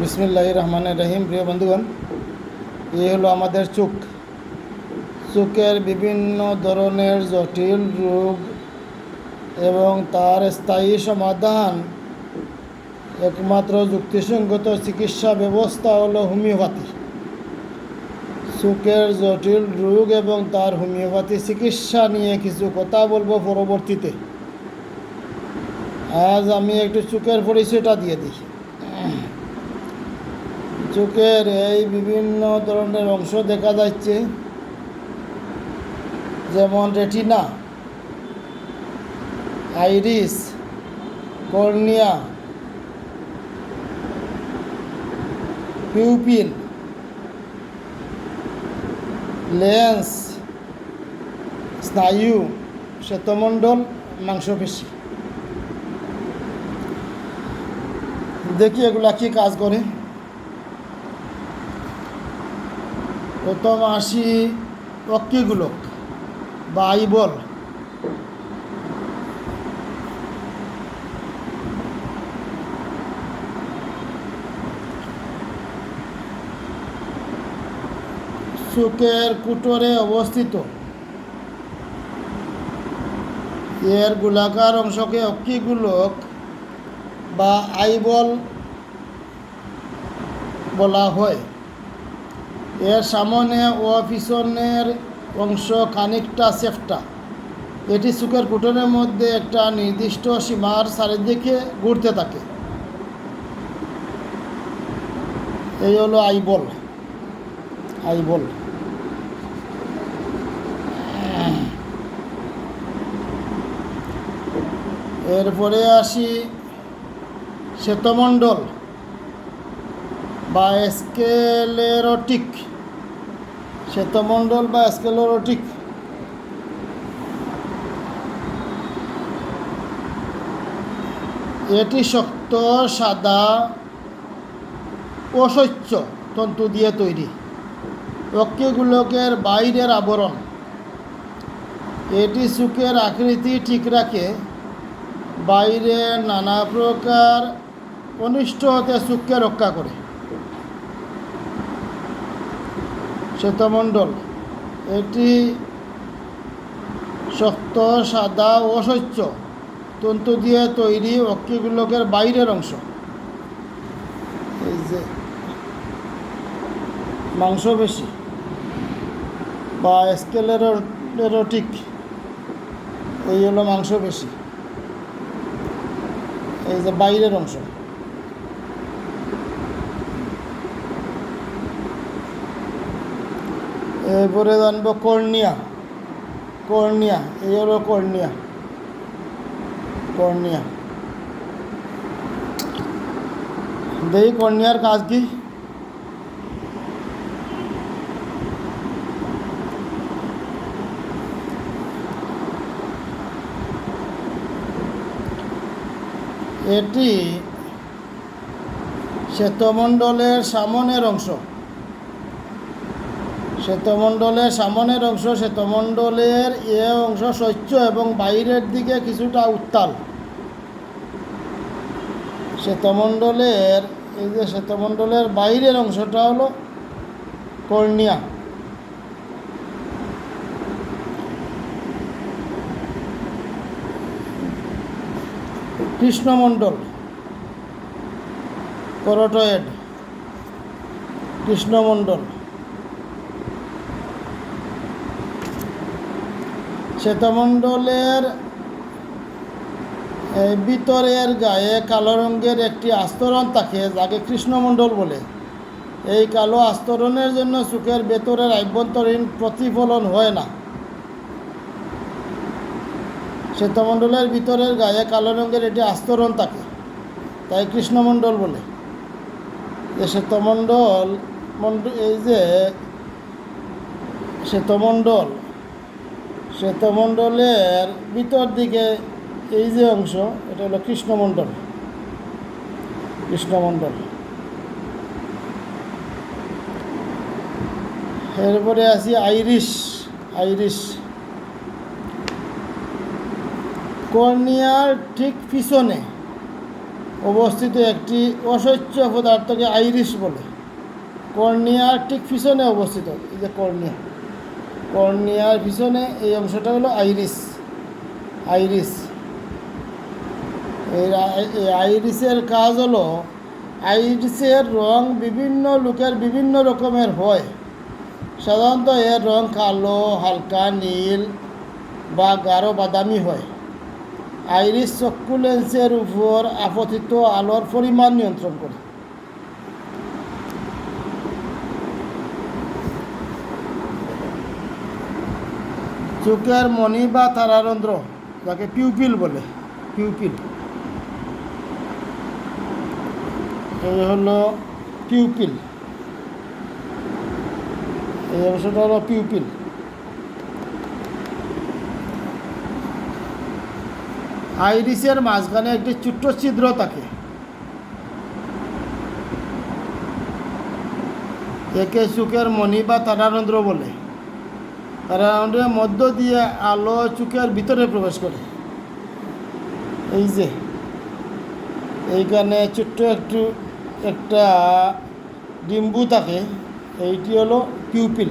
বিসমিল্লাহ রহমান রহিম। প্রিয় বন্ধুগণ, এই হলো আমাদের চোখ। চোখের বিভিন্ন ধরনের জটিল রোগ এবং তার স্থায়ী সমাধান একমাত্র যুক্তিসঙ্গত চিকিৎসা ব্যবস্থা হলো হোমিওপ্যাথি। চোখের জটিল রোগ এবং তার হোমিওপ্যাথি চিকিৎসা নিয়ে কিছু কথা বলব পরবর্তীতে। আজ আমি একটু চোখের পরিচয়টা দিয়ে দিই। চোখের এই বিভিন্ন ধরনের অংশ দেখা যাচ্ছে, যেমন retina, iris, cornea pupil lens, স্নায়ু, শ্বেতমণ্ডল, মাংসপেশি। দেখি এগুলা কি কাজ করে। প্রথম আসি বা আইবল চোখের কুটোরে অবস্থিত। এর গোলাকার অংশকে অক্ষিগুলোক বা আইবল বলা হয়। এর সামনে ও পিছনের অংশ খানিকটা সেফটা। এটি চোখের কুটনের মধ্যে একটা নির্দিষ্ট সীমার চারিদিকে ঘুরতে থাকে। এই হলো আইবল। আইবল। এরপরে আসি শ্বেতমণ্ডল। বা স্কেলেরোটিক শ্বেতমণ্ডল বা স্কেলেরোটিক এটি শক্ত, সাদা অসহ্য তন্তু দিয়ে তৈরি। অক্ষিগুলোকের বাইরের আবরণ। এটি চোখের আকৃতি ঠিক রাখে। বাইরে নানা প্রকার অনিষ্ট হতে চোখকে রক্ষা করে। শ্বেতমণ্ডল। এটি শক্ত, সাদা অসহ্য তন্তু দিয়ে তৈরি অক্ষিগুলোকের বাইরের অংশ। এই যে মাংসপেশি বা স্কেলেরোটিক এই হলো মাংসপেশি এই যে বাইরের অংশ। এরপরে জানব কর্নিয়া। কর্নিয়া এই হলো কর্নিয়া। কর্নিয়া। দেখি কর্নিয়ার কাজ কি? এটি শ্বেতমণ্ডলের সামনের অংশ। শ্বেতমণ্ডলের সামনের অংশ শ্বেতমণ্ডলের এ অংশ শস্য এবং বাইরের দিকে কিছুটা উত্তাল। শ্বেতমণ্ডলের, এই যে শ্বেতমণ্ডলের বাইরের অংশটা হলো কর্নিয়া। কৃষ্ণমণ্ডল, করোটয়েড, কৃষ্ণমণ্ডল। শ্বেতমণ্ডলের ভিতরের গায়ে কালো রঙের একটি আস্তরণ থাকে যাকে কৃষ্ণমণ্ডল বলে। এই কালো আস্তরণের জন্য চোখের ভেতরের আভ্যন্তরীণ প্রতিফলন হয় না। শ্বেতমণ্ডলের ভিতরের গায়ে কালো রঙের একটি আস্তরণ থাকে তাই কৃষ্ণমণ্ডল বলে। যে শ্বেতমণ্ডল মণ্ড এই যে শ্বেতমণ্ডল শ্বেতমণ্ডলের ভিতর দিকে এই যে অংশ, এটা হলো কৃষ্ণমণ্ডল। কৃষ্ণমণ্ডল। এরপরে আসি আইরিশ আইরিশ। কর্নিয়ার ঠিক পিছনে অবস্থিত একটি অস্বচ্ছ পদার্থকে আইরিশ বলে। কর্নিয়ার ঠিক পিছনে অবস্থিত, এই যে কর্নিয়া। কর্নিয়ার পিছনে এই অংশটা হলো আইরিস। আইরিস। এই আইরিসের কাজ হলো, আইরিসের রং বিভিন্ন লোকের বিভিন্ন রকমের হয়। সাধারণত এর রং কালো, হালকা, নীল বা গাঢ় বাদামি হয়। আইরিস চক্ষু লেন্সের উপর আপতিত আলোর পরিমাণ নিয়ন্ত্রণ করে। চোখের মণি বা তারারন্ধ্র, যাকে পিউপিল বলে, পিউপিল। এই হলো পিউপিল। এই অংশটা হলো পিউপিল। আইরিসের মাঝখানে একটি ছোট্ট ছিদ্র থাকে। একে চোখের মণি বা তারারন্ধ্র বলে। তারারন্ধ্রের মধ্য দিয়ে আলো চোখের ভিতরে প্রবেশ করে। এই যে, এইখানে ছোট্ট একটু, একটা ডিম্বু থাকে, এইটি হলো পিউপিল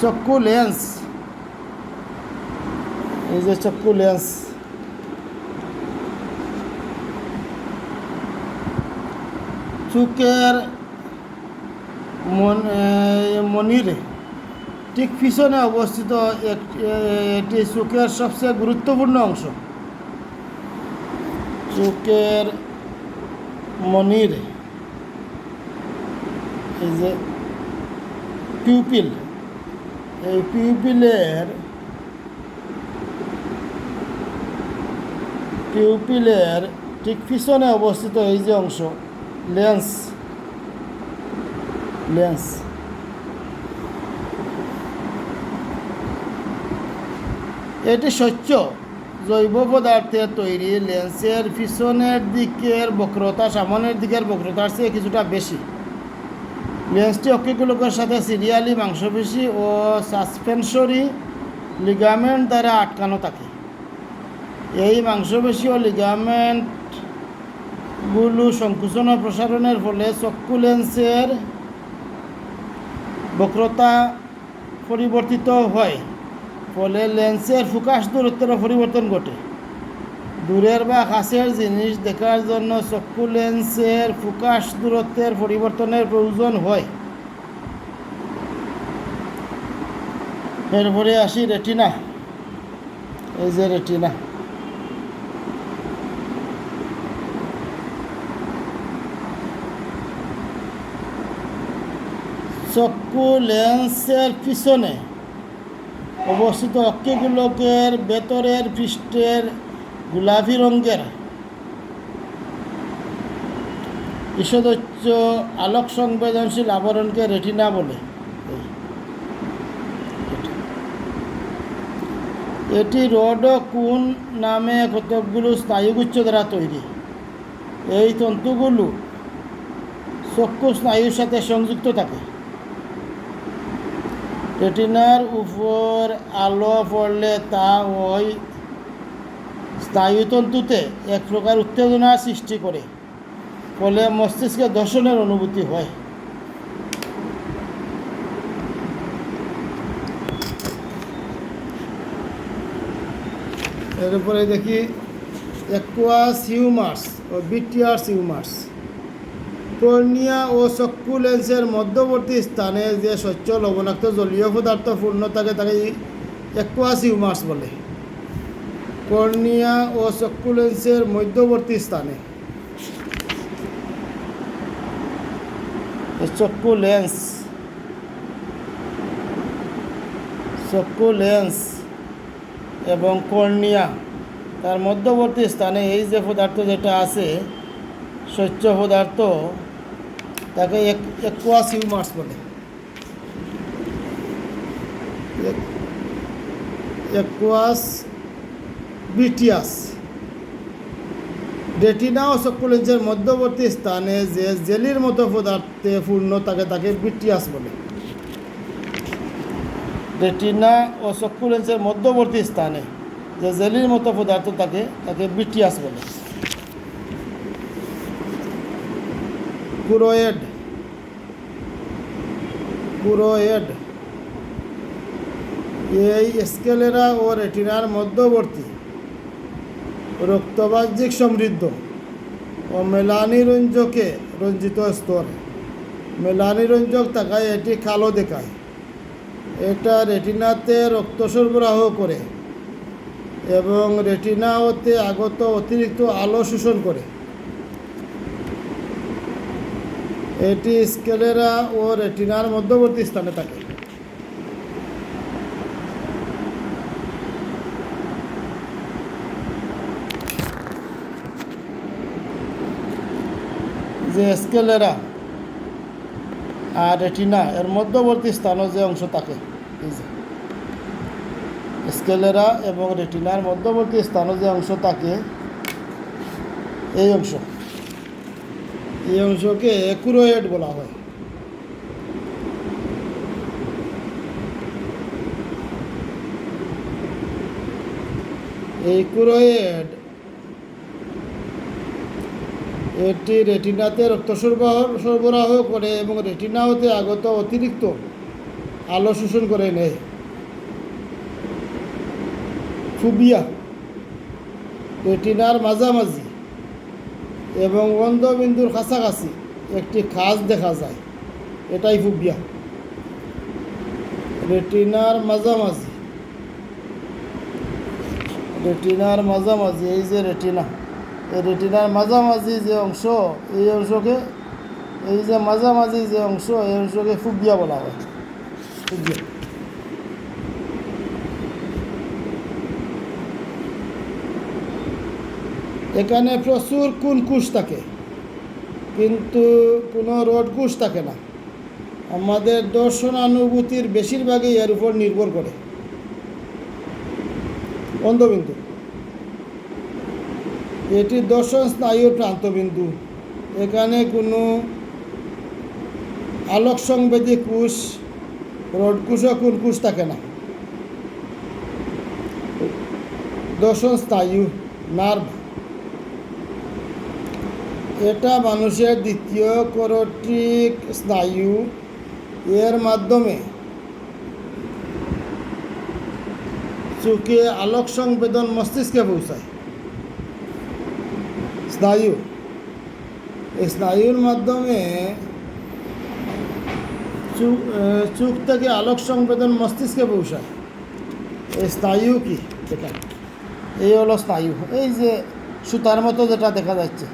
চক্ষু লেন্স। এই যে চক্ষু লেন্স। এই মনির। ঠিক পিছনে অবস্থিত এটি চোখের সবচেয়ে গুরুত্বপূর্ণ অংশ। চোখের মনির। এই যে পিউপিল। এই পিউপিলের পিউপিলের ঠিক পিছনে অবস্থিত এই যে অংশ। লেন্স। লেন্স। এটি স্বচ্ছ জৈব পদার্থের তৈরি লেন্সের পিছনের দিকের বক্রতা, সামনের দিকের বক্রতার চেয়ে কিছুটা বেশি। লেন্সটি অক্ষিগুলোকের সাথে সিরিয়ালি মাংসপেশি ও সাসপেনসরি লিগামেন্ট দ্বারা আটকানো থাকে। এই মাংসপেশি ও লিগামেন্টগুলো সংকুচন ও প্রসারণের ফলে চক্ষু লেন্সের বক্রতা পরিবর্তিত হয়, ফলে লেন্সের ফোকাস দূরত্বের পরিবর্তন ঘটে। দূরের বা কাছের জিনিস দেখার জন্য চক্ষু লেন্সের ফোকাস দূরত্বের পরিবর্তনের প্রয়োজন হয়। এরপরে আসি রেটিনা। এই যে রেটিনা। চক্ষু লেন্সের পিছনে অবস্থিত অক্ষিগোলকের ভেতরের পৃষ্ঠের গোলাপি রঙের ঈষদোচ্চ আলোক সংবেদনশীল আবরণকে রেটিনা বলে। এটি রড কোন নামে কতকগুলো স্নায়ুগুচ্ছ দ্বারা তৈরি। এই তন্তুগুলো চক্ষু স্নায়ুর সাথে সংযুক্ত থাকে। রেটিনার উপর আলো পড়লে তা ওই স্নায়ুতন্তুতে এক প্রকার উত্তেজনার সৃষ্টি করে, ফলে মস্তিষ্কে দর্শনের অনুভূতি হয়। এরপরে দেখি অ্যাকুয়াস হিউমার্স ও বিটিয়ার্স হিউমার্স কর্নিয়া ও চক্ষু লেন্সের মধ্যবর্তী স্থানে যে স্বচ্ছ লবণাক্ত জলীয় পদার্থ পূর্ণ থাকে, তাকে অ্যাকুয়াস হিউমার্স বলে। কর্নিয়া ও চক্ষু লেন্সের মধ্যবর্তী স্থানে চক্ষু লেন্স চক্ষু লেন্স এবং কর্নিয়া, তার মধ্যবর্তী স্থানে এই যে পদার্থ যেটা আছে, স্বচ্ছ পদার্থ তাকে একুয়াস হিউমার্স বলে একুয়াস বিটিয়াস রেটিনা ও চক্ষুলেন্সের মধ্যবর্তী স্থানে যে জেলির মতো পদার্থে পূর্ণ, তাকে তাকে বিটিয়াস বলে। রেটিনা ও চক্ষু লেন্সের মধ্যবর্তী স্থানে যে জেলির মতো পদার্থ তাকে তাকে বিটিয়াস বলে। কুরোয়েড কুরোয়েড এই স্কেলেরা ও রেটিনার মধ্যবর্তী রক্তবাহ্যিক সমৃদ্ধ ও মেলানি রঞ্জকে রঞ্জিত স্তর। মেলানি রঞ্জক থাকায় এটি কালো দেখায়। এটা রেটিনাতে রক্ত সরবরাহ করে এবং রেটিনা হতে আগত অতিরিক্ত আলো শোষণ করে। এটি স্কেলেরা ও রেটিনার মধ্যবর্তী স্থানে থাকে। যে স্কেলেরা আর রেটিনা এর মধ্যবর্তী স্থানও যে অংশ থাকে স্কেলেরা এবং রেটিনার মধ্যবর্তী স্থানও যে অংশ থাকে, এই অংশ। এই অংশকে একুরোয়েড বলা হয়। এই কুরোয়েড এটি রেটিনাতে রক্ত সরবরাহ সরবরাহ করে এবং রেটিনা হতে আগত অতিরিক্ত আলো শোষণ করে নেয়। ফুবিয়া, রেটিনার মাঝামাঝি। এবং অন্ধবিন্দুর কাছাকাছি একটি খাজ দেখা যায়। এটাই ফুবিয়া। রেটিনার মাঝামাঝি। রেটিনার মাঝামাঝি, এই যে রেটিনা। এই রেটিনার মাঝামাঝি যে অংশ, এই অংশকে, এই যে মাঝামাঝি যে অংশ, এই অংশকে ফুবিয়া বলা হয়। ফুবিয়া। এখানে প্রচুর কোন কুশ থাকে, কিন্তু কোনো রড কুশ থাকে না। আমাদের দর্শনানুভূতির বেশিরভাগই এর উপর নির্ভর করে। অন্ধবিন্দু। এটি দর্শন স্নায়ুর প্রান্তবিন্দু। এখানে কোনো আলোক সংবেদী কোষ রড কোষ ও কোন কোষ থাকে না। দর্শন স্নায়ু, নার্ভ। এটা মানুষের দ্বিতীয় করোটিক স্নায়ু এর মাধ্যমে। চোখে আলোক সংবেদন মস্তিষ্কে পৌঁছায়। স্নায়ু। এই স্নায়ুর মাধ্যমে চোখ থেকে আলোক সংবেদন মস্তিষ্কে পৌঁছায়। এই স্নায়ু কি? দেখা এই হলো স্নায়ু। এই যে সুতার মতো যেটা দেখা যাচ্ছে।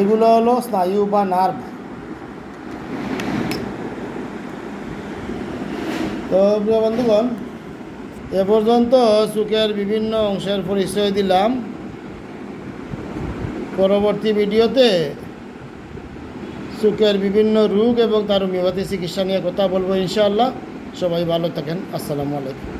এগুলো হলো স্নায়ু বা নার্ভ। তো প্রিয় বন্ধুগণ, এ পর্যন্ত চোখের বিভিন্ন অংশের পরিচয় দিলাম। পরবর্তী ভিডিওতে চোখের বিভিন্ন রোগ এবং তার হোমিওপ্যাথি চিকিৎসা নিয়ে কথা বলব ইনশাআল্লাহ। সবাই ভালো থাকেন। আসসালামু আলাইকুম।